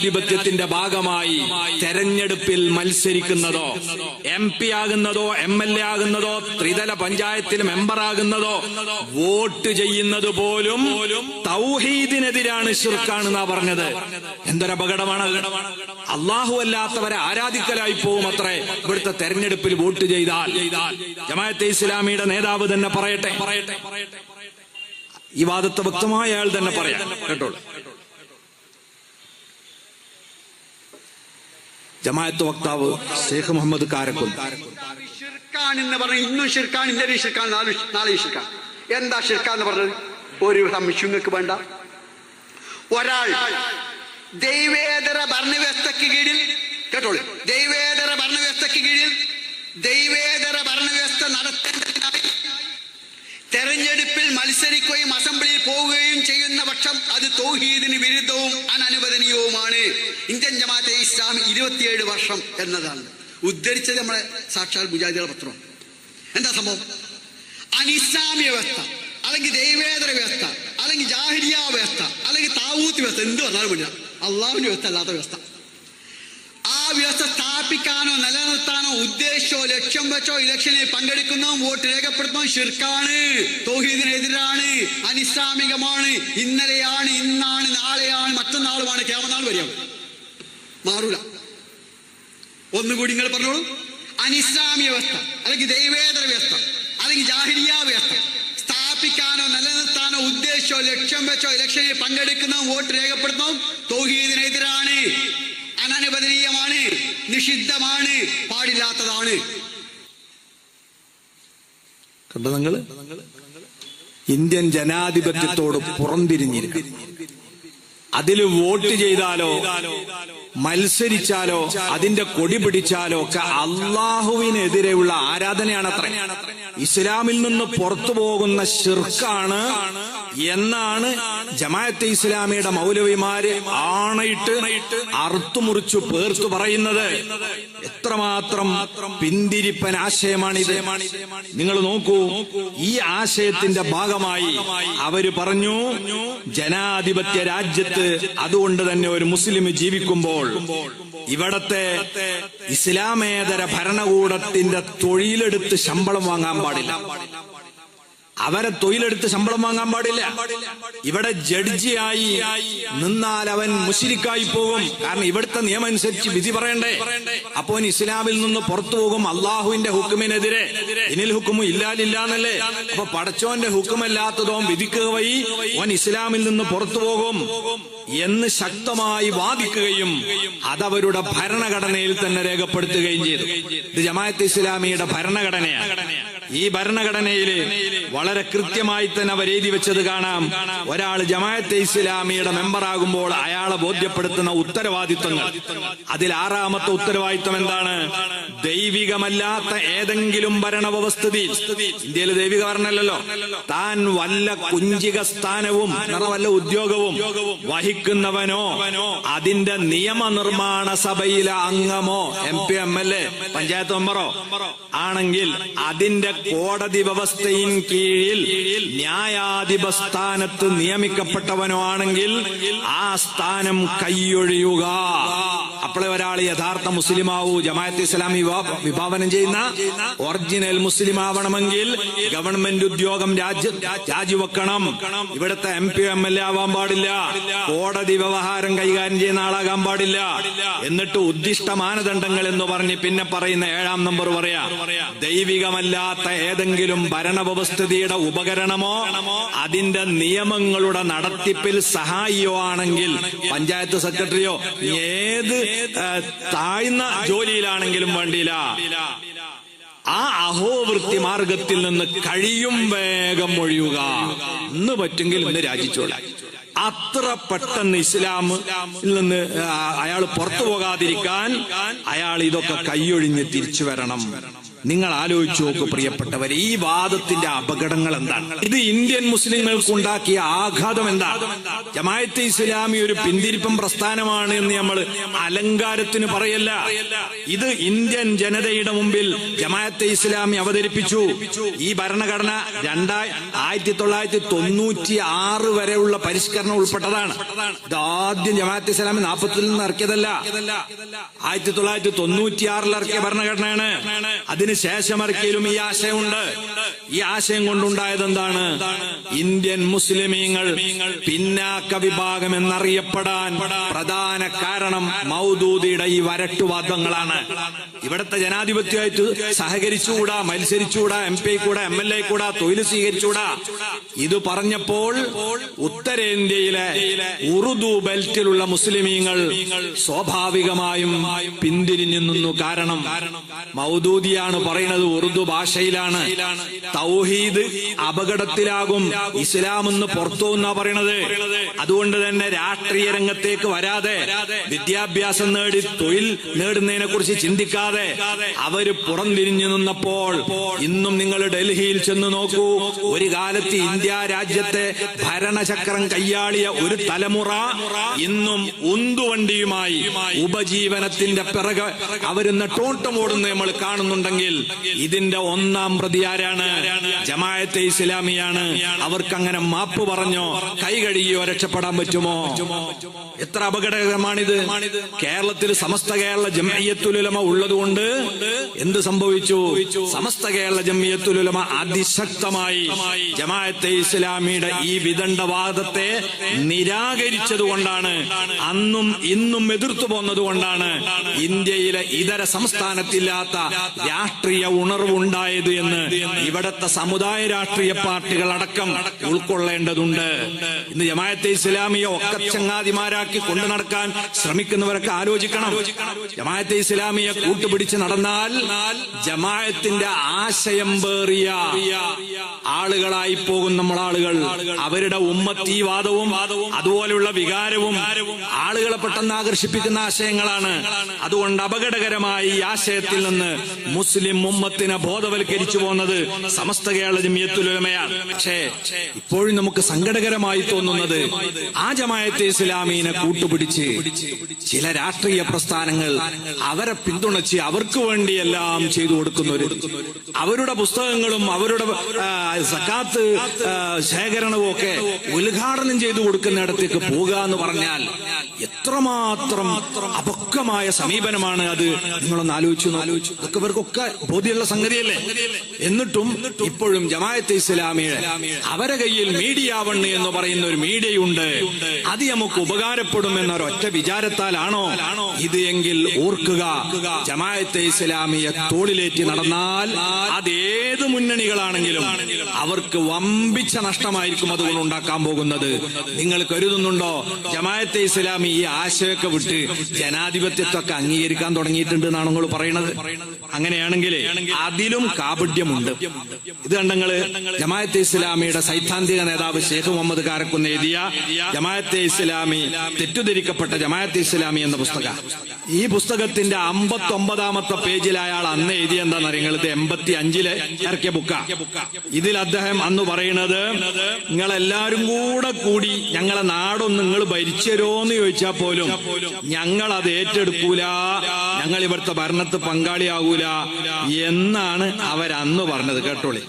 ജനാധിപത്യത്തിന്റെ ഭാഗമായി തെരഞ്ഞെടുപ്പിൽ മത്സരിക്കുന്നതോ എം പി ആകുന്നതോ എം എൽ എ ആകുന്നതോ ത്രിതല പഞ്ചായത്തിൽ മെമ്പറാകുന്നതോ വോട്ട് ചെയ്യുന്നത് പോലും തൗഹീദിനെതിരാണ് ഷിർക്കാണെന്നാ പറഞ്ഞത്. എന്തൊരപകടമാണ് അള്ളാഹു അല്ലാത്തവരെ ആരാധിക്കലായി പോവും അത്രേ. ഇവിടുത്തെ തെരഞ്ഞെടുപ്പിൽ വോട്ട് ചെയ്താൽ. ജമാഅത്തെ ഇസ്ലാമിയുടെ നേതാവ് തന്നെ പറയട്ടെ. ഈ വാദത്തെ വ്യക്തമായ അയാൾ തന്നെ പറയാം. കേട്ടോളൂ. ജമാഅത്ത് വക്താവ് ഷെയ്ഖ് മുഹമ്മദ് കാരക്കുൽ. എന്ന് പറഞ്ഞ ഇന്നും ഷിർക്കാൻ ഇന്നലെ ഷിർക്കാൻ നാളെ ഷിർക്കാൻ എന്താ ഷിർക്കാൻ എന്ന് പറഞ്ഞത്? ഒരു സംശയങ്ങൾക്ക് വേണ്ട. ഒരാൾ ദൈവേതര ഭരണവ്യവസ്ഥയ്ക്ക് കീഴിൽ കേട്ടോളൂ. ദൈവേതര ഭരണവ്യവസ്ഥയ്ക്ക് കീഴിൽ ദൈവേതര ഭരണവ്യവസ്ഥ നടത്തേണ്ടതിനായി തെരഞ്ഞെടുപ്പിൽ മത്സരിക്കുകയും അസംബ്ലിയിൽ പോവുകയും ചെയ്യുന്ന പക്ഷം അത് തോഹീദിന് വിരുദ്ധവും അനനുവദനീയവുമാണ്. ഇന്ത്യൻ ജമാഅത്തെ ഇസ്ലാമി ഇരുപത്തിയേഴ് വർഷം എന്നതാണ്. ഉദ്ധരിച്ചത് നമ്മളെ സാക്ഷാൽ മുജാഹിദികളുടെ പത്രം. എന്താ സംഭവം? അനിസ്ലാമിക വ്യവസ്ഥ അല്ലെങ്കിൽ ദൈവേതര വ്യവസ്ഥ അല്ലെങ്കിൽ ജാഹിരിയ വ്യവസ്ഥ അല്ലെങ്കിൽ താവൂത്ത് വ്യവസ്ഥ എന്ത് വന്നാലും അള്ളാഹുവിന്റെ വ്യവസ്ഥ അല്ലാത്ത വ്യവസ്ഥ. വ്യവസ്ഥ സ്ഥാപിക്കാനോ നിലനിർത്താനോ ഉദ്ദേശിച്ചോ ലക്ഷ്യം വെച്ചോ ഇലക്ഷനിൽ പങ്കെടുക്കുന്നതും വോട്ട് രേഖപ്പെടുത്തുന്നതും ഷിർക്കാണ് തോഹീദിനെതിരാണ് അനിസ്ലാമികമാണ് ഇന്നലെയാണ് ഇന്നാണ് നാളെയാണ് മറ്റന്നാളുമാണ് കേമനാൾ വരിക മാറൂല. ഒന്നുകൂടി നിങ്ങൾ പറഞ്ഞോളൂ. അനിസ്ലാമിക വ്യവസ്ഥ അല്ലെങ്കിൽ ദൈവേതര വ്യവസ്ഥ അല്ലെങ്കിൽ ജാഹിരിയ വ്യവസ്ഥ സ്ഥാപിക്കാനോ നിലനിർത്താനോ ഉദ്ദേശിച്ചോ ലക്ഷ്യം വെച്ചോ ഇലക്ഷനിൽ പങ്കെടുക്കുന്നതും വോട്ട് രേഖപ്പെടുത്തുന്നതും തൗഹീദിനെതിരാണ്. അനനുവദനീയമാണ് നിഷിദ്ധമാണ് പാടില്ലാത്തതാണ്. കണ്ടോ ഇന്ത്യൻ ജനാധിപത്യത്തോട് പുറംതിരിഞ്ഞിരിക്കും അതിൽ വോട്ട് ചെയ്താലോ മത്സരിച്ചാലോ അതിന്റെ കൊടി പിടിച്ചാലോ ഒക്കെ അള്ളാഹുവിനെതിരെയുള്ള ആരാധനയാണ് അത്ര ഇസ്ലാമിൽ നിന്ന് പുറത്തു പോകുന്ന ഷിർക്കാണ് എന്നാണ് ജമാഅത്തെ ഇസ്ലാമിയുടെ മൗലവിമാര് ആണയിട്ട് അറുത്തുമുറിച്ചു പേർത്തു പറയുന്നത്. എത്രമാത്രം പിന്തിരിപ്പൻ ആശയമാണിത്. നിങ്ങൾ നോക്കൂ ഈ ആശയത്തിന്റെ ഭാഗമായി അവർ പറഞ്ഞു ജനാധിപത്യ രാജ്യത്ത് അതുകൊണ്ട് തന്നെ ഒരു മുസ്ലിം ജീവിക്കുമ്പോൾ ഇവിടത്തെ ഇസ്ലാമേതര ഭരണകൂടത്തിന്റെ തൊഴിലെടുത്ത് ശമ്പളം വാങ്ങാൻ പാടില്ല. അവരെ തൊഴിലെടുത്ത് ശമ്പളം വാങ്ങാൻ പാടില്ല. ഇവിടെ ജഡ്ജിയായി നിന്നാൽ അവൻ മുഷിരിക്കായി പോകും. കാരണം ഇവിടുത്തെ നിയമം അനുസരിച്ച് വിധി പറയണ്ടേ? അപ്പോ ഇസ്ലാമിൽ നിന്ന് പുറത്തു പോകും അള്ളാഹുവിന്റെ ഹുക്കുമിനെതിരെ. ഇനിൽ ഹുക്കുമു ഇല്ലാലില്ലാന്നല്ലേ അപ്പൊ പടച്ചോന്റെ ഹുക്കുമല്ലാത്തതോ വിധിക്കുക വഴി ഓൻ ഇസ്ലാമിൽ നിന്ന് പുറത്തു പോകും. എന്ന് ശക്തമായി വാദിക്കുകയും അതവരുടെ ഭരണഘടനയിൽ തന്നെ രേഖപ്പെടുത്തുകയും ചെയ്തു. ഇത് ജമാഅത്ത് ഇസ്ലാമിയുടെ ഭരണഘടനയാണ്. ഈ ഭരണഘടനയിൽ വളരെ കൃത്യമായി തന്നെ അവർ എഴുതി വെച്ചത് കാണാം. ഒരാൾ ജമാഅത്തെ ഇസ്ലാമിയുടെ മെമ്പറാകുമ്പോൾ അയാളെ ബോധ്യപ്പെടുത്തുന്ന ഉത്തരവാദിത്വങ്ങൾ. അതിൽ ആറാമത്തെ ഉത്തരവാദിത്വം എന്താണ്? ദൈവികമല്ലാത്ത ഏതെങ്കിലും ഭരണവ്യവസ്ഥിതി. ഇന്ത്യയിൽ ദൈവിക ഭരണമല്ലല്ലോ താൻ വല്ല കുഞ്ചിക സ്ഥാനവും വല്ല ഉദ്യോഗവും വഹിക്കുന്നവനോ അതിന്റെ നിയമനിർമ്മാണ സഭയിലെ അംഗമോ M P M L A panchayat മെമ്പറോ ആണെങ്കിൽ അതിന്റെ കോടതി വ്യവസ്ഥയിൻ കീഴിൽ ന്യായാധിപ സ്ഥാനത്ത് നിയമിക്കപ്പെട്ടവനോ ആണെങ്കിൽ ആ സ്ഥാനം കൈയൊഴിയുക. അപ്പോഴേ ഒരാൾ യഥാർത്ഥ മുസ്ലിമാവൂ ജമാഅത്ത് ഇസ്ലാമി വിഭാ- വിഭാവനം ചെയ്യുന്ന ഒറിജിനൽ മുസ്ലിം ആവണമെങ്കിൽ ഗവൺമെന്റ് ഉദ്യോഗം രാജ്യ രാജിവെക്കണം. ഇവിടുത്തെ M P M L A ആവാൻ പാടില്ല. കോടതി വ്യവഹാരം കൈകാര്യം ചെയ്യുന്ന ആളാകാൻ പാടില്ല. എന്നിട്ട് ഉദ്ദിഷ്ട മാനദണ്ഡങ്ങൾ എന്ന് പറഞ്ഞ് പിന്നെ പറയുന്ന ഏഴാം നമ്പർ പറയാ ദൈവികമല്ലാത്ത ഏതെങ്കിലും ഭരണവ്യവസ്ഥിതിയുടെ ഉപകരണമോ അതിന്റെ നിയമങ്ങളുടെ നടത്തിപ്പിൽ സഹായിയോ ആണെങ്കിൽ പഞ്ചായത്ത് സെക്രട്ടറിയോ ഏത് താഴ്ന്ന ജോലിയിലാണെങ്കിലും വേണ്ടിയില്ല. ആ അഹോവൃത്തി മാർഗത്തിൽ നിന്ന് കഴിയും വേഗം ഒഴിയുക. ഇന്ന് പറ്റുമെങ്കിൽ ഇന്ന് രാജിച്ചോളാം. അത്ര പെട്ടെന്ന് ഇസ്ലാം നിന്ന് അയാൾ പുറത്തു പോകാതിരിക്കാൻ അയാൾ ഇതൊക്കെ കൈയൊഴിഞ്ഞ് തിരിച്ചു വരണം. നിങ്ങൾ ആലോചിച്ചു നോക്കൂ പ്രിയപ്പെട്ടവരെ ഈ വാദത്തിന്റെ അപകടങ്ങൾ എന്താണ്? ഇത് ഇന്ത്യൻ മുസ്ലിങ്ങൾക്ക് ഉണ്ടാക്കിയ ആഘാതം എന്താണ്? ജമായത്തെ ഇസ്ലാമി ഒരു പിന്തിരിപ്പം പ്രസ്ഥാനമാണ് എന്ന് നമ്മൾ അലങ്കാരത്തിന് പറയല്ല. ഇത് ഇന്ത്യൻ ജനതയുടെ മുമ്പിൽ ജമാഅത്തെ ഇസ്ലാമി അവതരിപ്പിച്ചു. ഈ ഭരണഘടന രണ്ടായി ആയിരത്തി തൊള്ളായിരത്തി തൊണ്ണൂറ്റി ആറ് വരെയുള്ള പരിഷ്കരണം ഉൾപ്പെട്ടതാണ്. ഇത് ആദ്യം ജമാഅത്തെ ഇസ്ലാമി നാൽപ്പത്തിൽ നിന്ന് ഇറക്കിയതല്ല. ആയിരത്തി തൊള്ളായിരത്തി തൊണ്ണൂറ്റി ആറിൽ ഇറക്കിയ ഭരണഘടനയാണ്. അതിനുശേഷം ഇറക്കിയതിലും ഈ ആശയമുണ്ട്? ഈ ആശയം കൊണ്ടുണ്ടായത് എന്താണ് ഇന്ത്യൻ മുസ്ലിമീങ്ങൾ പിന്നാക്ക വിഭാഗം എന്നറിയപ്പെടാൻ പ്രധാന കാരണം മൗദൂദിയുടെ ഈ വരട്ടുവാദങ്ങളാണ്. ഇവിടുത്തെ ജനാധിപത്യമായിട്ട് സഹകരിച്ചുകൂടാ മത്സരിച്ചുകൂടാ എം പി കൂടാ എം എൽ എ കൂടാ തൊഴിൽ സ്വീകരിച്ചുകൂടാ. ഇത് പറഞ്ഞപ്പോൾ ഉത്തരേന്ത്യയിലെ ഉറുദു ബെൽറ്റിലുള്ള മുസ്ലിമീങ്ങൾ സ്വാഭാവികമായും പിന്തിരിഞ്ഞു നിന്നു. കാരണം മൗദൂദിയാണ് പറയുന്നത് ഉറുദു ഭാഷയിലാണ്. തൗഹീദ് അപകടത്തിലാകും. ഇസ്ലാം എന്ന് പുറത്തു എന്നാ പറയണത്? അതുകൊണ്ട് തന്നെ രാഷ്ട്രീയ രംഗത്തേക്ക് വരാതെ വിദ്യാഭ്യാസം നേടി തൊഴിൽ നേടുന്നതിനെ കുറിച്ച് ചിന്തിക്കാതെ അവർ പുറംതിരിഞ്ഞു നിന്നപ്പോൾ ഇന്നും നിങ്ങൾ ഡൽഹിയിൽ ചെന്ന് നോക്കൂ. ഒരു കാലത്ത് ഇന്ത്യ രാജ്യത്തെ ഭരണചക്രം കയ്യാളിയ ഒരു തലമുറ ഇന്നും ഉന്തുവണ്ടിയുമായി ഉപജീവനത്തിന്റെ പിറകെ അവർ ടോട്ടം ഓടുന്ന നമ്മൾ കാണുന്നുണ്ടെങ്കിൽ ഇതിന്റെ ഒന്നാം പ്രതി ആരാണ്? ജമായത്തെ ഇസ്ലാമിയാണ്. അവർക്ക് അങ്ങനെ മാപ്പ് പറഞ്ഞോ? കൈ കഴുകിയോ രക്ഷപ്പെടാൻ പറ്റുമോ? എത്ര അപകടകരമാണിത്. കേരളത്തിൽ സമസ്ത കേരള ജമയത്തുലമ ഉള്ളതുകൊണ്ട് എന്ത് സംഭവിച്ചു? സമസ്ത കേരള ജമയത്തുലമ അതിശക്തമായി ജമാഅത്തെ ഇസ്ലാമിയുടെ ഈ വിദണ്ഡവാദത്തെ നിരാകരിച്ചത് കൊണ്ടാണ് അന്നും ഇന്നും എതിർത്തു പോന്നത് കൊണ്ടാണ് ഇന്ത്യയിലെ ഇതര സംസ്ഥാനത്തില്ലാത്ത ഉണർവുണ്ടായത് എന്ന് ഇവിടത്തെ സമുദായ രാഷ്ട്രീയ പാർട്ടികൾ അടക്കം ഉൾക്കൊള്ളേണ്ടതുണ്ട്. ഇന്ന് ജമായത്തെ ഇസ്ലാമിയെ ഒക്കെ ചങ്ങാതിമാരാക്കി കൊണ്ടു നടക്കാൻ ശ്രമിക്കുന്നവരൊക്കെ ആലോചിക്കണം. ജമായത്തെ ഇസ്ലാമിയെ കൂട്ടുപിടിച്ച് നടന്നാൽ ജമായത്തിന്റെ ആശയം വേറിയ ആളുകളായി പോകും നമ്മൾ ആളുകൾ അവരുടെ ഉമ്മത്തീവാദവും അതുപോലെയുള്ള വികാരവും ആളുകളെ പെട്ടെന്ന് ആകർഷിപ്പിക്കുന്ന ആശയങ്ങളാണ്. അതുകൊണ്ട് അപകടകരമായി ആശയത്തിൽ നിന്ന് മുസ്ലിം ഉമ്മത്തിനെ ബോധവൽക്കരിച്ചു പോകുന്നത് സമസ്ത കേരള ജമിയത്തുലമയാണ് പക്ഷേ ഇപ്പോഴും നമുക്ക് സങ്കടകരമായി തോന്നുന്നത് ആ ജമായത്തെ ഇസ്ലാമീനെ കൂട്ടുപിടിച്ച് ചില രാഷ്ട്രീയ പ്രസ്ഥാനങ്ങൾ അവരെ പിന്തുണച്ച് അവർക്ക് വേണ്ടി എല്ലാം ചെയ്തു കൊടുക്കുന്നവര്. അവരുടെ പുസ്തകങ്ങളും അവരുടെ സക്കാത്ത് ശേഖരണവും ഒക്കെ ഉദ്ഘാടനം ചെയ്തു കൊടുക്കുന്നിടത്തേക്ക് പോകുക എന്ന് പറഞ്ഞാൽ എത്രമാത്രം അപക്വമായ സമീപനമാണ് അത്? നിങ്ങളൊന്ന് ആലോചിച്ചു ആലോചിച്ചു ഇതൊക്കെ ബോധ്യമുള്ള സംഗതിയല്ലേ? എന്നിട്ടും ഇപ്പോഴും ജമായത്ത് ഇസ്ലാമിയുടെ അവരെ കയ്യിൽ മീഡിയ വണ്ണ് എന്ന് പറയുന്ന ഒരു മീഡിയയുണ്ട്. അത് നമുക്ക് ഉപകാരപ്പെടും എന്നൊരൊറ്റ വിചാരത്താലാണോ? ഇത് എങ്കിൽ ഓർക്കുക ജമായത്തെ ഇസ്ലാമിയെ തോളിലേറ്റി നടന്നാൽ അത് ഏത് മുന്നണികളാണെങ്കിലും അവർക്ക് വമ്പിച്ച നഷ്ടമായിരിക്കും അതുകൊണ്ട് ഉണ്ടാക്കാൻ പോകുന്നത്. നിങ്ങൾ കരുതുന്നുണ്ടോ? ജമായത്തെ ഇസ്ലാമി ഈ ആശയമൊക്കെ വിട്ട് ജനാധിപത്യത്തൊക്കെ അംഗീകരിക്കാൻ തുടങ്ങിയിട്ടുണ്ട് എന്നാണ് നിങ്ങൾ പറയുന്നത്? അങ്ങനെയാണെങ്കിൽ അതിലും കാപഢ്യമുണ്ട്. ഇത് കണ്ടങ്ങൾ ജമായത്തെ ഇസ്ലാമിയുടെ സൈദ്ധാന്തിക നേതാവ് ഷെയ്ഖ് മുഹമ്മദ് കാരക്കുന്ന് എഴുതിയ ജമായത്തെ ഇസ്ലാമി തെറ്റുതിരിക്കപ്പെട്ട ജമായത്തെ ഇസ്ലാമി എന്ന പുസ്തക. ഈ പുസ്തകത്തിന്റെ അമ്പത്തി ഒമ്പതാമത്തെ പേജിൽ അയാൾ അന്ന് എഴുതിയ എന്താണെന്ന് അറിയാം? ഇത് എൺപത്തി അഞ്ചിൽ ഇറക്കിയ ബുക്ക. ഇതിൽ അദ്ദേഹം അന്ന് പറയുന്നത് നിങ്ങളെല്ലാരും കൂടെ കൂടി ഞങ്ങളെ നാടൊന്ന് നിങ്ങൾ ഭരിച്ചരോ എന്ന് ചോദിച്ചാൽ പോലും ഞങ്ങൾ അത് ഏറ്റെടുക്കൂല. ഞങ്ങൾ ഇവിടുത്തെ ഭരണത്ത് പങ്കാളിയാകൂല. എന്നാണ് അവരന്ന് പറഞ്ഞത്. കേട്ടോളി.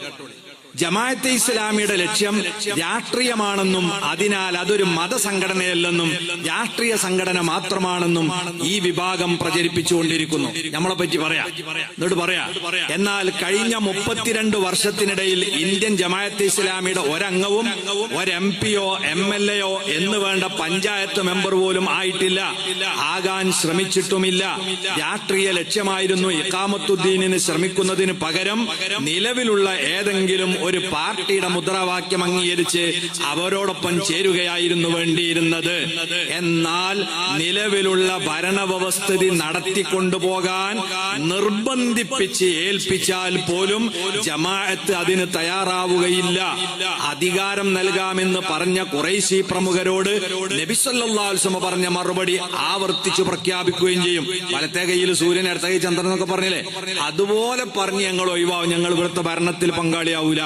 ജമാഅത്തെ ഇസ്ലാമിയുടെ ലക്ഷ്യം രാഷ്ട്രീയമാണെന്നും അതിനാൽ അതൊരു മതസംഘടനയല്ലെന്നും രാഷ്ട്രീയ സംഘടന മാത്രമാണെന്നും ഈ വിഭാഗം പ്രചരിപ്പിച്ചുകൊണ്ടിരിക്കുന്നു. നമ്മളെ പറ്റി പറയാം. എന്നിട്ട് പറയാ. എന്നാൽ കഴിഞ്ഞ മുപ്പത്തിരണ്ട് വർഷത്തിനിടയിൽ ഇന്ത്യൻ ജമാഅത്തെ ഇസ്ലാമിയുടെ ഒരംഗവും ഒരു എം പിയോ എം എൽ എയോ എന്ന് വേണ്ട പഞ്ചായത്ത് മെമ്പർ പോലും ആയിട്ടില്ല. ആകാൻ ശ്രമിച്ചിട്ടുമില്ല. രാഷ്ട്രീയ ലക്ഷ്യമായിരുന്നു ഇക്കാമത്തുദ്ദീനിന് ശ്രമിക്കുന്നതിന് പകരം നിലവിലുള്ള ഏതെങ്കിലും ഒരു പാർട്ടിയുടെ മുദ്രാവാക്യം അംഗീകരിച്ച് അവരോടൊപ്പം ചേരുകയായിരുന്നു വേണ്ടിയിരുന്നത്. എന്നാൽ നിലവിലുള്ള ഭരണവ്യവസ്ഥിതി നടത്തിക്കൊണ്ടുപോകാൻ നിർബന്ധിപ്പിച്ച് ഏൽപ്പിച്ചാൽ പോലും ജമാഅത്ത് അതിന് തയ്യാറാവുകയില്ല. അധികാരം നൽകാമെന്ന് പറഞ്ഞ കുറേശി പ്രമുഖരോട് നബിസല്ലാസ്മ പറഞ്ഞ മറുപടി ആവർത്തിച്ചു പ്രഖ്യാപിക്കുകയും ചെയ്യും. വലത്തെ കയ്യിൽ സൂര്യൻ അടുത്ത കൈ ചന്ദ്രൻ എന്നൊക്കെ പറഞ്ഞില്ലേ? അതുപോലെ പറഞ്ഞ് ഞങ്ങൾ ഒഴിവാവും. ഞങ്ങൾ ഇവിടുത്തെ ഭരണത്തിൽ പങ്കാളിയാവൂല.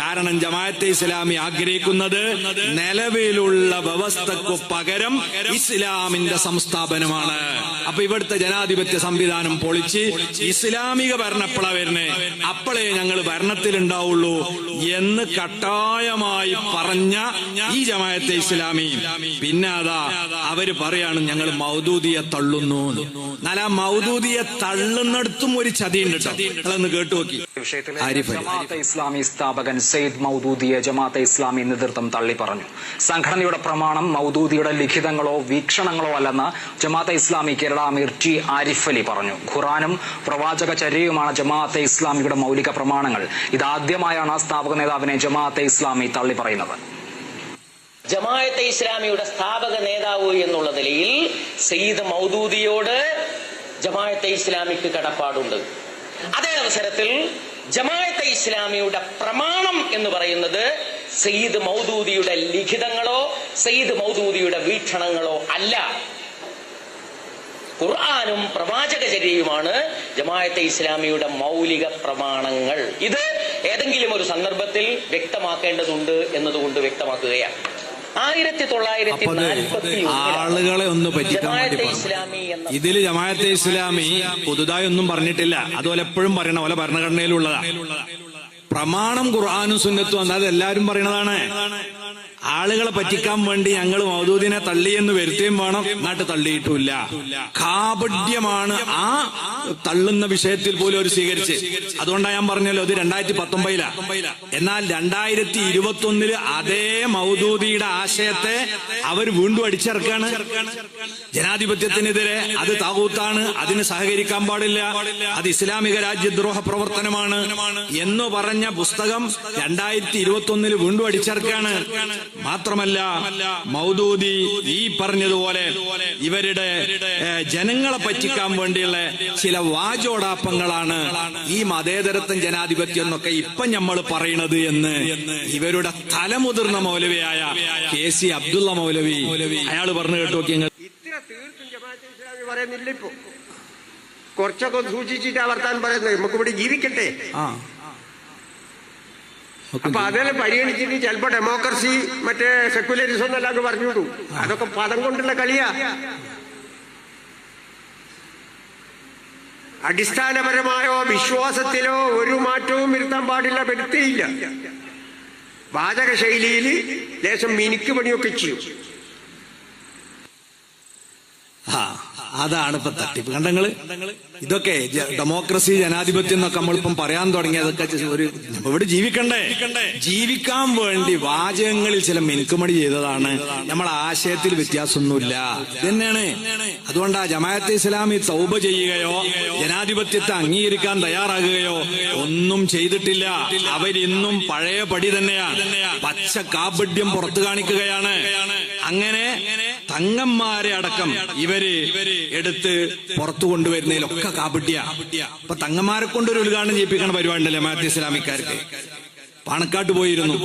കാരണം ജമാഅത്തെ ഇസ്ലാമി ആഗ്രഹിക്കുന്നത് നിലവിലുള്ള വ്യവസ്ഥക്കു പകരം ഇസ്ലാമിന്റെ സംസ്ഥാപനമാണ്. അപ്പൊ ഇവിടുത്തെ ജനാധിപത്യ സംവിധാനം പൊളിച്ച് ഇസ്ലാമിക ഭരണപ്പള വരുന്നേ. അപ്പോഴേ ഞങ്ങൾ ഭരണത്തിലുണ്ടാവുള്ളൂ എന്ന് കട്ടായമായി പറഞ്ഞ ഈ ജമാഅത്തെ ഇസ്ലാമി. പിന്നെ അതാ അവർ പറയാണ് ഞങ്ങൾ മൗദൂദിയെ തള്ളുന്നു എന്ന്. എന്നാൽ ആ മൗദൂദിയെ തള്ളുന്നിടത്തും ഒരു ചതിയുണ്ട് കേട്ടോ. നിങ്ങളൊന്ന് കേട്ടു നോക്കി. ഇസ്ലാമി സ്ഥാപകൻ സെയ്ദ് മൗദൂദിയെ ജമാഅത്തെ ഇസ്ലാമി നേതൃത്വം തള്ളി പറഞ്ഞു സംഘടനയുടെ പ്രമാണം മൗദൂദിയുടെ ലിഖിതങ്ങളോ വീക്ഷണങ്ങളോ അല്ലെന്ന് ജമാഅത്തെ ഇസ്ലാമി കേരള അമീർ ടി ആരിഫ് അലി പറഞ്ഞു. ഖുറാനും പ്രവാചക ചര്യയുമാണ് ജമാഅത്തെ ഇസ്ലാമിയുടെ മൗലിക പ്രമാണങ്ങൾ. ഇതാദ്യമായാണ് സ്ഥാപക നേതാവിനെ ജമാഅത്തെ ഇസ്ലാമി തള്ളി പറയുന്നത് ജമാഅത്തെ ഇസ്ലാമിയുടെ സ്ഥാപക നേതാവ് എന്നുള്ള നിലയിൽ സയ്യിദ് മൗദൂദിയോട് ജമാഅത്തെ ഇസ്ലാമിക്ക് കടപ്പാടുണ്ട്. അതേ അവസരത്തിൽ ജമാഅത്തെ ഇസ്ലാമിയുടെ പ്രമാണം എന്ന് പറയുന്നത് സയ്യിദ് മൗദൂദിയുടെ ലിഖിതങ്ങളോ സയ്യിദ് മൗദൂദിയുടെ വീക്ഷണങ്ങളോ അല്ല. ഖുർആാനും പ്രവാചകചര്യയുമാണ് ജമാഅത്തെ ഇസ്ലാമിയുടെ മൗലിക പ്രമാണങ്ങൾ. ഇത് ഏതെങ്കിലും ഒരു സന്ദർഭത്തിൽ വ്യക്തമാക്കേണ്ടതുണ്ട് എന്നതുകൊണ്ട് വ്യക്തമാക്കുകയാണ്. ആയിരത്തി തൊള്ളായിരത്തി ആളുകളെ ഒന്ന് പറ്റിക്കാൻ വേണ്ടി പറഞ്ഞു. ഇതിൽ ജമാഅത്തെ ഇസ്ലാമി പുതുതായി ഒന്നും പറഞ്ഞിട്ടില്ല. അതുപോലെ എപ്പോഴും പറയണ പോലെ ഭരണഘടനയിലുള്ളതാ. പ്രമാണം ഖുർആാനും സുന്നത്തും അല്ലാതെ എല്ലാരും എല്ലാവരും പറയണതാണ്. ആളുകളെ പറ്റിക്കാൻ വേണ്ടി ഞങ്ങൾ മൗദൂദിനെ തള്ളിയെന്ന് വരുത്തുകയും വേണം. നാട്ട് തള്ളിയിട്ടില്ല കാപഢ്യമാണ് ആ തള്ളുന്ന വിഷയത്തിൽ പോലും അവർ സ്വീകരിച്ച് അതുകൊണ്ടാണ് ഞാൻ പറഞ്ഞല്ലോ ഇത് രണ്ടായിരത്തി പത്തൊമ്പതിലാ എന്നാൽ രണ്ടായിരത്തി ഇരുപത്തി ഒന്നിൽ അതേ മൗദൂദിയുടെ ആശയത്തെ അവർ വീണ്ടും അടിച്ചിറക്കാണ്. ജനാധിപത്യത്തിനെതിരെ അത് താകൂത്താണ് അതിന് സഹകരിക്കാൻ പാടില്ല അത് ഇസ്ലാമിക രാജ്യദ്രോഹ പ്രവർത്തനമാണ് എന്ന് പറഞ്ഞ പുസ്തകം രണ്ടായിരത്തി ഇരുപത്തി ഒന്നിൽ വീണ്ടും അടിച്ചിറക്കാണ്. മാത്രമല്ല മൗദൂദി ഈ പറഞ്ഞതുപോലെ ഇവരുടെ ജനങ്ങളെ പറ്റിക്കാൻ വേണ്ടിയുള്ള ചില വാചോടാപ്പങ്ങളാണ് ഈ മതേതരത്വം ജനാധിപത്യം എന്നൊക്കെ ഇപ്പൊ നമ്മൾ പറയണത് എന്ന് ഇവരുടെ തലമുതിർന്ന മൗലവിയായ കെ സി അബ്ദുള്ള മൗലവി അയാൾ പറഞ്ഞു കേട്ടു ഇത്ര തീർത്തും ജമാഅത്ത് ഇസ്ലാമി പറയുന്നില്ല ഇപ്പൊ. കുറച്ചൊക്കെ സൂക്ഷിച്ചിട്ട് വർത്താൻ പറയുന്നത്. നമുക്ക് ഇവിടെ ജീവിക്കട്ടെ. ആ. അപ്പൊ അതെല്ലാം പരിഗണിച്ചിട്ട് ചിലപ്പോ ഡെമോക്രസി മറ്റേ സെക്യുലറിസം എന്നെല്ലാം പറഞ്ഞുവിടൂ അതൊക്കെ പദം കൊണ്ടുള്ള കളിയാ. അടിസ്ഥാനപരമായോ വിശ്വാസത്തിലോ ഒരു മാറ്റവും വരുത്താൻ പാടില്ല വരുത്തിയില്ല. വാചക ശൈലിയിൽ ലേശം മിനിക്ക് പണിയൊക്കെ ചെയ്യും. ആ അതാണ് ഇപ്പൊ തട്ടിപ്പ്. കണ്ടങ്ങൾ? ഇതൊക്കെ ഡെമോക്രസി ജനാധിപത്യം എന്നൊക്കെ നമ്മളിപ്പം പറയാൻ തുടങ്ങിയതൊക്കെ അതൊക്കെ ഒരു ഇവിടെ ജീവിക്കണ്ടേ? ജീവിക്കാൻ വേണ്ടി വാചകങ്ങളിൽ ചില മിനുക്കുമടി ചെയ്തതാണ്. നമ്മൾ ആശയത്തിൽ വ്യത്യാസമൊന്നുമില്ല. തന്നെയാണ് അതുകൊണ്ട് ആ ജമാഅത്തെ ഇസ്ലാമി തൗബ ചെയ്യുകയോ ജനാധിപത്യത്തെ അംഗീകരിക്കാൻ തയ്യാറാകുകയോ ഒന്നും ചെയ്തിട്ടില്ല. അവരിന്നും പഴയ പടി തന്നെയാണ്. പച്ച കാപഡ്യം പുറത്തു കാണിക്കുകയാണ്. അങ്ങനെ തങ്ങന്മാരെ അടക്കം ഇവർ എടുത്ത് പുറത്തു കൊണ്ടുവരുന്നതിലൊക്കെ കാപിട്ടിയ അപ്പൊ തങ്ങന്മാരെ കൊണ്ടൊരു ഉദ്ഘാടനം ചെയ്യിപ്പിക്കണ പരിപാടി ഉണ്ടല്ലേ മാറ്റി ഇസ്ലാമിക്കാർക്ക്? പാണക്കാട്ട് പോയിരുന്നു.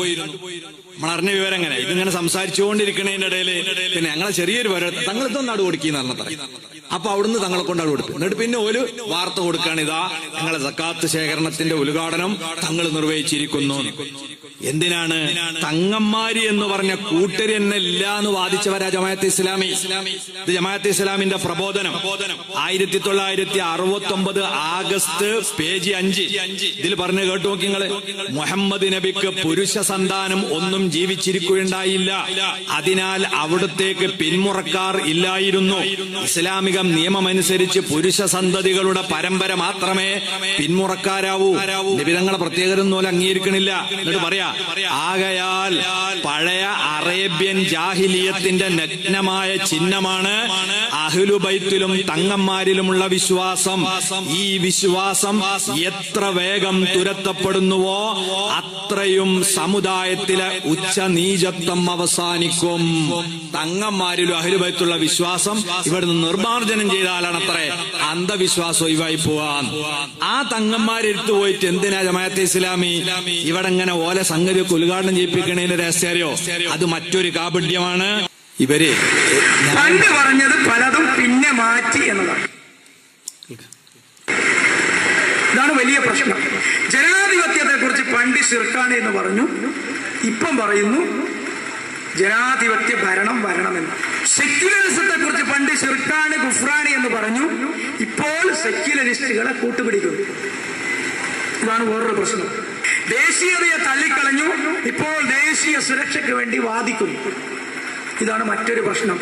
നമ്മളറിഞ്ഞ വിവരം എങ്ങനെ? ഇതിങ്ങനെ സംസാരിച്ചുകൊണ്ടിരിക്കണേന്റെ ഇടയിൽ പിന്നെ ഞങ്ങളെ ചെറിയൊരു വര തങ്ങൾ ഇതൊന്നും കൊടുക്കുന്ന പറഞ്ഞത്ര അപ്പൊ അവിടുന്ന് തങ്ങളെ കൊണ്ട് അവിടെ കൊടുത്തു. എന്നിട്ട് പിന്നെ ഒരു വാർത്ത കൊടുക്കാണ് ഇതാ ഞങ്ങളെ സക്കാത്ത് ശേഖരണത്തിന്റെ ഉദ്ഘാടനം തങ്ങൾ നിർവഹിച്ചിരിക്കുന്നു എന്തിനാണ് തങ്ങന്മാരി എന്ന് പറഞ്ഞ കൂട്ടര് തന്നെ ഇല്ല എന്ന് വാദിച്ചവരാ ജമാഅത്ത് ഇസ്ലാമി. ഇത് ജമാഅത്ത് ഇസ്ലാമിന്റെ പ്രബോധനം. ആയിരത്തി തൊള്ളായിരത്തി അറുപത്തി ഒമ്പത് ആഗസ്റ്റ് പേജ് അഞ്ച്. ഇതിൽ പറഞ്ഞു കേട്ടു നോക്കിങ്ങൾ മുഹമ്മദ് നബിക്ക് പുരുഷ സന്താനം ഒന്നും ജീവിച്ചിരിക്കുകയുണ്ടായില്ല. അതിനാൽ അവിടത്തേക്ക് പിന്മുറക്കാർ ഇല്ലായിരുന്നു. ഇസ്ലാമിക നിയമമനുസരിച്ച് പുരുഷ സന്തതികളുടെ പരമ്പര മാത്രമേ പിന്മുറക്കാരാവൂ. നിബിതങ്ങളെ പ്രത്യേകത ഒന്നും അംഗീകരിക്കണില്ല. എന്നിട്ട് പറയാ ആകയാൽ പഴയ അറേബ്യൻ ജാഹിലിയത്തിന്റെ നഗ്നമായ ചിഹ്നമാണ് അഹ്ലുബൈത്തിലും തങ്ങന്മാരിലുമുള്ള വിശ്വാസം. ഈ വിശ്വാസം എത്ര വേഗം തുരത്തപ്പെടുന്നുവോ അത്രയും സമുദായത്തിലെ ഉച്ചനീചത്വം അവസാനിക്കും. തങ്ങന്മാരിലും അഹ്ലുബൈത്തുള്ള വിശ്വാസം ഇവിടുന്ന് നിർമ്മാർജനം ചെയ്താലാണ് അത്രേ അന്ധവിശ്വാസം ഒഴിവായി പോവാൻ. ആ തങ്ങന്മാരെടുത്തു പോയിട്ട് എന്തിനാ ജമാഅത്തെ ഇസ്ലാമി? ഇവിടെ ഇങ്ങനെ ഓല സംഗതി ഉദ്ഘാടനം ചെയ്യിപ്പിക്കണേന്റെ രഹസ്യാരോ അത് മറ്റൊരു കാപട്യമാണ് ഇവർ പണ്ട് പറഞ്ഞത് പലതും പിന്നെ മാറ്റി എന്നതാണ്. ഇതാണ് വലിയ പ്രശ്നം. ജനാധിപത്യത്തെ കുറിച്ച് പണ്ട് ശിർക്കാണ് എന്ന് പറഞ്ഞു. ഇപ്പം പറയുന്നു ജനാധിപത്യ ഭരണം വരണമെന്ന്. സെക്യുലറിസത്തെ കുറിച്ച് പണ്ട് ശിർക്കാണ് ഗുഫ്രാണ് എന്ന് പറഞ്ഞു. ഇപ്പോൾ സെക്യുലറിസ്റ്റുകളെ കൂട്ടുപിടിക്കുന്നു. ഇതാണ് വേറൊരു പ്രശ്നം. ദേശീയതയെ തള്ളിക്കളഞ്ഞു. ഇപ്പോൾ ദേശീയ സുരക്ഷയ്ക്ക് വേണ്ടി വാദിക്കുന്നു. ഇതാണ് മറ്റൊരു പ്രശ്നം.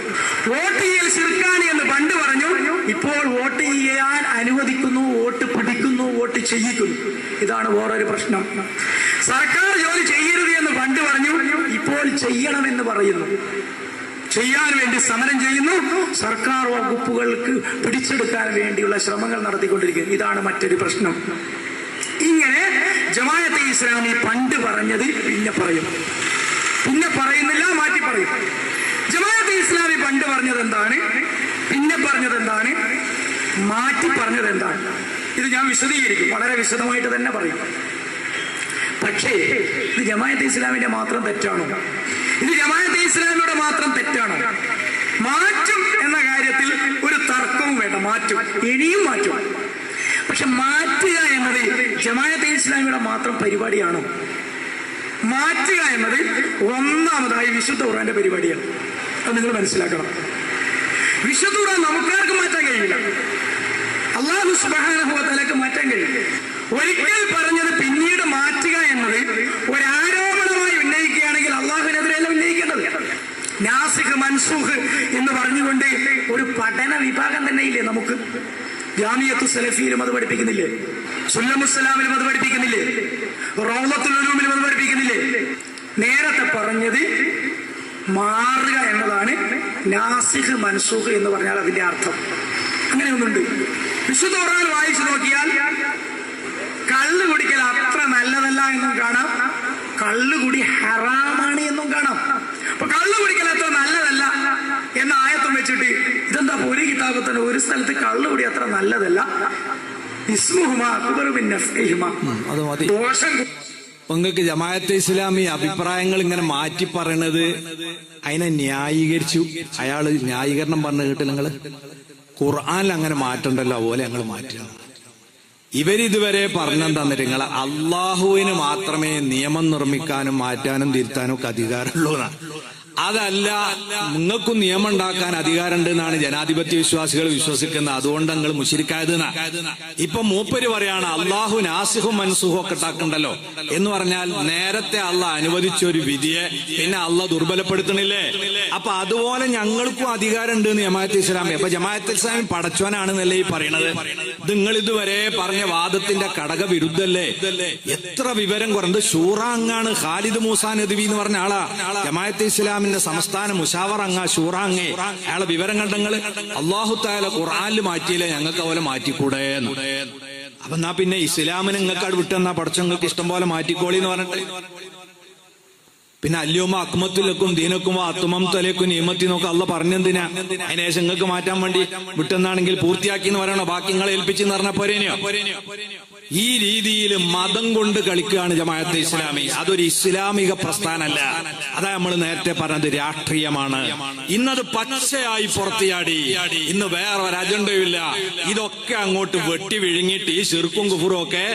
വോട്ട് ചെയ്യൽ സിർക്കാനി എന്ന് പണ്ട് പറഞ്ഞു. ഇപ്പോൾ വോട്ട് ചെയ്യാൻ അനുവദിക്കുന്നു വോട്ട് പിടിക്കുന്നു വോട്ട് ചെയ്യിക്കുന്നു. ഇതാണ് വേറൊരു പ്രശ്നം. സർക്കാർ ജോലി ചെയ്യരുത് എന്ന് പണ്ട് പറഞ്ഞു. ഇപ്പോൾ ചെയ്യണമെന്ന് പറയുന്നു. ചെയ്യാൻ വേണ്ടി സമരം ചെയ്യുന്നു. സർക്കാർ വകുപ്പുകൾക്ക് പിടിച്ചെടുക്കാൻ വേണ്ടിയുള്ള ശ്രമങ്ങൾ നടത്തിക്കൊണ്ടിരിക്കുന്നു. ഇതാണ് മറ്റൊരു പ്രശ്നം. ജമാഅത്തെ ഇസ്ലാമി പണ്ട് പറഞ്ഞത് പിന്നെ പറയും. പിന്നെ പറയുന്നില്ല മാറ്റി പറയും. ജമാഅത്തെ ഇസ്ലാമി പണ്ട് പറഞ്ഞത് എന്താണ് പിന്നെ പറഞ്ഞത് എന്താണ് മാറ്റി പറഞ്ഞത് എന്താണ് ഇത് ഞാൻ വിശദീകരിക്കും വളരെ വിശദമായിട്ട് തന്നെ പറയും. പക്ഷേ ഇത് ജമാഅത്തെ ഇസ്ലാമിന്റെ മാത്രം തെറ്റാണോ? ഇത് ജമാഅത്തെ ഇസ്ലാമിയുടെ മാത്രം തെറ്റാണോ? മാറ്റും എന്ന കാര്യത്തിൽ ഒരു തർക്കവും വേണ്ട മാറ്റും. ഇനിയും മാറ്റും. പക്ഷെ മാറ്റുക എന്നത് ജമാഅത്തെ ഇസ്ലാമിയുടെ മാത്രം പരിപാടിയാണോ. മാറ്റുക എന്നത് ഒന്നാമതായി വിശുദ്ധ ഖുറാന്റെ പരിപാടിയാണ്. അത് നിങ്ങൾ മനസ്സിലാക്കണം. വിശുദ്ധ ഖുറാൻ നമുക്കാർക്കും മാറ്റാൻ കഴിയില്ല. അള്ളാഹു സുബാനഹുവലക്ക് മാറ്റാൻ കഴിയും ഒരിക്കൽ പറഞ്ഞത് പിന്നീട് മാറ്റുക എന്നത് ഒരു ആരോപണമായി ഉന്നയിക്കുകയാണെങ്കിൽ അള്ളാഹുവിനെതിരെയല്ല ഉന്നയിക്കേണ്ടത്. നാസിഖ് മൻസൂഖ് എന്ന് പറഞ്ഞുകൊണ്ട് ഒരു പഠന വിഭാഗം തന്നെ ഇല്ലേ നമുക്ക്? ജാമിയത്തു സലഫിയിലും അത് പഠിപ്പിക്കുന്നില്ലേ? സുല്ലമുസ്സലാമിലും അത് പഠിപ്പിക്കുന്നില്ലേ? റൗലത്തുൽ ഉലൂമിലും അത് പഠിപ്പിക്കുന്നില്ലേ? നേരത്തെ പറഞ്ഞത് മാറുക എന്നതാണ് നാസിഖ് മൻസൂഖ് എന്ന് പറഞ്ഞാൽ അതിന്റെ അർത്ഥം. അങ്ങനെ ഒന്നുണ്ട് വിശുദ്ധ ഖുർആൻ വായിച്ചു നോക്കിയാൽ കള്ള് കുടിക്കൽ അത്ര നല്ലതല്ല എന്നും കാണാം. കള്ളുകുടി ഹറാമാണ് എന്നും കാണാം അപ്പൊ കള്ളു കുടിക്കൽ അത്ര നല്ലതല്ല എന്ന ആയത്വം വെച്ചിട്ട് ഒരു തന്നെ ഒരു സ്ഥലത്ത് കള്ളുകുടി അത്ര നല്ലതല്ല. ദോഷം. നിങ്ങൾക്ക് ജമാഅത്തെ ഇസ്ലാമി അഭിപ്രായങ്ങൾ ഇങ്ങനെ മാറ്റി പറയണത് അതിനെ ന്യായീകരിച്ചു. അയാൾ ന്യായീകരണം പറഞ്ഞു കേട്ടില്ല നിങ്ങൾ ഖുർആാനിൽ അങ്ങനെ മാറ്റണ്ടല്ലോ അതുപോലെ ഞങ്ങൾ മാറ്റണം ഇവരിതുവരെ പറഞ്ഞെന്താന്ന് നിങ്ങൾ അള്ളാഹുവിന് മാത്രമേ നിയമം നിർമ്മിക്കാനും മാറ്റാനും തിരുത്താനും ഒക്കെ അധികാരമുള്ളൂ എന്നാണ്. അതല്ല നിങ്ങൾക്കും നിയമം ഉണ്ടാക്കാൻ അധികാരമുണ്ട് എന്നാണ് ജനാധിപത്യ വിശ്വാസികൾ വിശ്വസിക്കുന്നത്. അതുകൊണ്ട് നിങ്ങൾ മുഷിരിക്കായത് ഇപ്പൊ മൂപ്പര് പറയാണ് അള്ളാഹു നാസിഹും മൻസുഹും ഒക്കെ ഉണ്ടാക്കണ്ടല്ലോ. എന്ന് പറഞ്ഞാൽ നേരത്തെ അള്ള അനുവദിച്ച ഒരു വിധിയെ പിന്നെ അള്ള ദുർബലപ്പെടുത്തണില്ലേ അപ്പൊ അതുപോലെ ഞങ്ങൾക്കും അധികാരമുണ്ട് എന്ന് ജമാഅത്ത് ഇസ്ലാമി. അപ്പൊ ജമാഅത്ത് ഇസ്ലാമി പടച്ചോനാണെന്നല്ലേ ഈ പറയണത്? നിങ്ങൾ ഇതുവരെ പറഞ്ഞ വാദത്തിന്റെ കടക വിരുദ്ധല്ലേ? എത്ര വിവരം കുറഞ്ഞത്? ഷൂറാങ്ങാണ് ഖാലിദ് മൂസാ എന്ന് പറഞ്ഞ ആളാ. ജമാഅത്ത് ജമാഅത്തെ ഇസ്ലാമിന്റെ സംസ്ഥാന മുഷാവറങ്ങ ഷൂറാങ്ങേ അയാളെ വിവരങ്ങൾ കണ്ടങ്ങൾ അള്ളാഹു താല ഖുറാനിൽ മാറ്റിയില്ലേ? ഞങ്ങൾക്ക് അവലെ മാറ്റിക്കൂടെ. അപ്പൊ എന്നാ പിന്നെ ഇസ്ലാമിന് നിങ്ങൾക്ക് വിട്ടെന്നാ പടച്ചങ്ങൾക്ക് ഇഷ്ടം പോലെ മാറ്റിക്കോളി എന്ന് പറഞ്ഞിട്ട്. പിന്നെ അല്യോമ അക്മത്തിലേക്കും ദീനക്കും അത്തുമം തലേക്കും നിയമത്തി നോക്ക് അല്ല പറഞ്ഞെന്തിനാ? അതിനേശം നിങ്ങൾക്ക് മാറ്റാൻ വേണ്ടി വിട്ടെന്നാണെങ്കിൽ പൂർത്തിയാക്കി എന്ന് പറയണോ? ബാക്കി നിങ്ങളെ ഏൽപ്പിച്ചെന്ന് പറഞ്ഞ പോരേനെയോ ഈ രീതിയിൽ മതം കൊണ്ട് കളിക്കുകയാണ് ജമാഅത്തെ ഇസ്ലാമി. അതൊരു ഇസ്ലാമിക പ്രസ്ഥാനമല്ല. അതാ നമ്മൾ നേരത്തെ പറഞ്ഞത് രാഷ്ട്രീയമാണ്. ഇന്നത് പച്ചയായി പുറത്തിയാടി. ഇന്ന് വേറെ ഒരു അജണ്ടയുമില്ല ഇതൊക്കെ അങ്ങോട്ട് വെട്ടി വിഴുങ്ങിയിട്ട് ഈ ചെറുക്കും കുഫുറും ഒക്കെ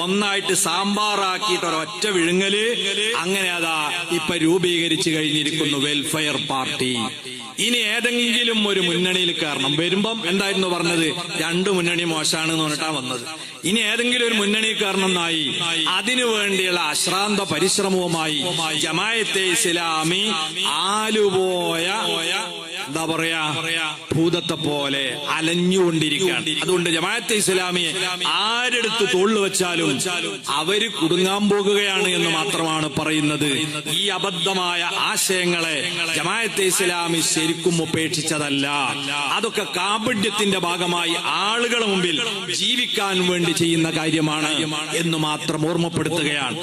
ഒന്നായിട്ട് സാമ്പാറാക്കിയിട്ട് ഒരൊറ്റ വിഴുങ്ങൽ. അങ്ങനെ അതാ ഇപ്പൊ രൂപീകരിച്ചു കഴിഞ്ഞിരിക്കുന്നു വെൽഫെയർ പാർട്ടി ഇനി ഏതെങ്കിലും ഒരു മുന്നണിയിൽ കയറണം. വരുമ്പം എന്തായിരുന്നു പറഞ്ഞത്? രണ്ടു മുന്നണി മോശമാണ് എന്ന് പറഞ്ഞിട്ടാ വന്നത്. ഇനി ഏതെങ്കിലും ഒരു മുന്നണി കയറണമെന്നായി അതിനു വേണ്ടിയുള്ള അശ്രാന്ത പരിശ്രമവുമായി ജമായത്തെ ഇസ്ലാമി ആലുപോയ എന്താ പറയാ? ഭൂതത്തെ പോലെ അലഞ്ഞുകൊണ്ടിരിക്കുകയാണ്. അതുകൊണ്ട് ജമാഅത്തെ ഇസ്ലാമിയെ ആരെടുത്ത് തോളിൽ വെച്ചാലും അവർ കുടുങ്ങാൻ പോകുകയാണ് എന്ന് മാത്രമാണ് പറയുന്നത്. ഈ അബദ്ധമായ ആശയങ്ങളെ ജമാഅത്തെ ഇസ്ലാമി ശരിക്കും ഉപേക്ഷിച്ചതല്ല. അതൊക്കെ കാപഡ്യത്തിന്റെ ഭാഗമായി ആളുകളുടെ മുമ്പിൽ ജീവിക്കാൻ വേണ്ടി ചെയ്യുന്ന കാര്യമാണ് എന്ന് മാത്രം ഓർമ്മപ്പെടുത്തുകയാണ്.